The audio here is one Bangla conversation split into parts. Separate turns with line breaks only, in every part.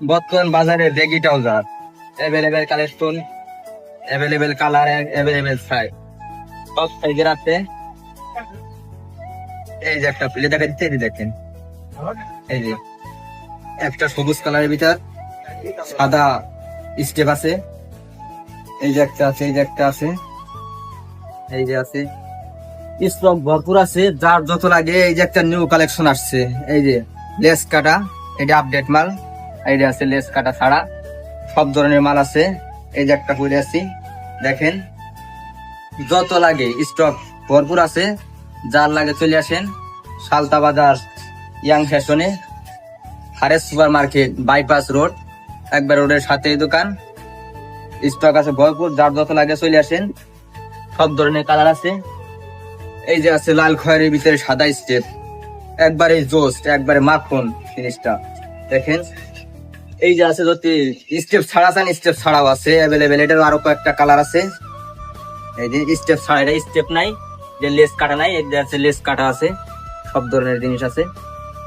বর্তমান বাজারে baggy trouser available collection available colour available size সব সাইজের আছে। এই যে একটা প্লে দেখা দিচ্ছে, এই দেখেন। এই যে একটা সবুজ কালারের ভিতর সাদা স্টেপ আছে। এই যে একটা আছে, এই যে একটা আছে। এই যে আছে। স্টক ভরপুর আছে, যার যত লাগে, এই যে একটা নিউ কালেকশন আসছে। এই যে লেস কাটা, এটা আপডেট মাল। এই যে আছে লেস কাটা ছাড়া, সব ধরনের মাল আছে। এই যে একটা পরে আছি, দেখেন। যত লাগে স্টক ভরপুর আছে, যার লাগে চলে আসেন সালতা বাজার ইয়াং ফ্যাশনে, হারেস সুপার মার্কেট বাইপাস রোড একবার রোডের সাথে দোকান। স্টক আছে ভরপুর, যার যত লাগে চলে আসেন, সব ধরনের কালার আছে। এই যে আছে লাল খয়ের ভিতরে সাদা স্টেপ একবারে জোস্ট, একবারে মাখন জিনিসটা। দেখেন এই যে আছে যদি স্টেপ ছাড়া চান স্টেপ ছাড়াও আছে অ্যাভেলেবেল এটার আরও কয়েকটা কালার আছে। এই যে স্টেপ ছাড়া, এটা স্টেপ নাই, যে লেস কাটা নাই যে আছে লেস কাটা আছে, সব ধরনের জিনিস আছে।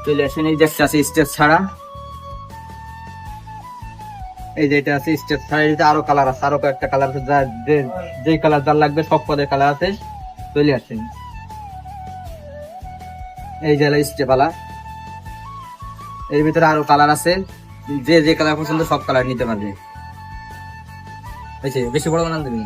চলে আসেন, এই যে আছে স্টেপ ছাড়া। এই যে এটা আছে স্টেপ ছাড়া এটা আরও কালার আছে, আরও কয়েকটা কালার আছে, যে- যে কালার যার লাগবে, সব পদের কালার আছে। চলে আসেন। এই যে স্টেপ আলা এর ভিতরে আরও কালার আছে। যে যে কালার পছন্দ সব কালার নিতে পারবে। বেশি বড় বানান দেবেন